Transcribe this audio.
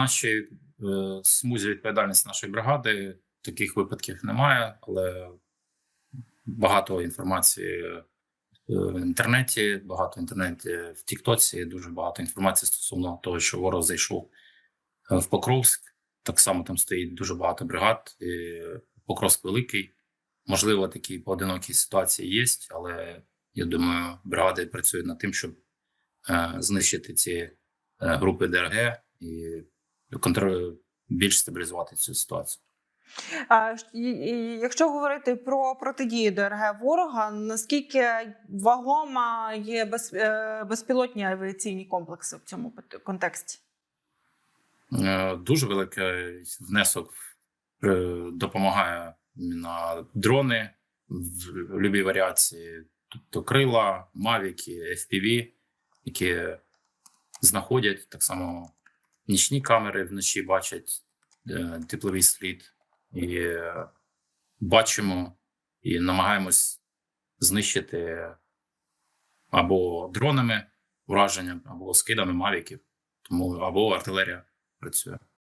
нашій е, смузі відповідальності нашої бригади таких випадків немає, але багато інформації е, в інтернеті, багато інтернеті в Тіктоці, дуже багато інформації стосовно того, що ворог зайшов е, в Покровськ. Так само там стоїть дуже багато бригад. І Покровськ великий. Можливо, такі поодинокі ситуації є, але я думаю, бригади працюють над тим, щоб знищити ці групи ДРГ і контр... більш стабілізувати цю ситуацію. Якщо говорити про протидію ДРГ ворога, наскільки вагома є е, безпілотні авіаційні комплекси в цьому контексті? Е, Дуже великий внесок е, допомагає на дрони в будь-якій варіації, тобто крила, мавіки, FPV, які знаходять так само нічні камери вночі бачать е, тепловий слід і е, бачимо і намагаємось знищити або дронами ураження, або скидами мавіків, тому або артилерія працює.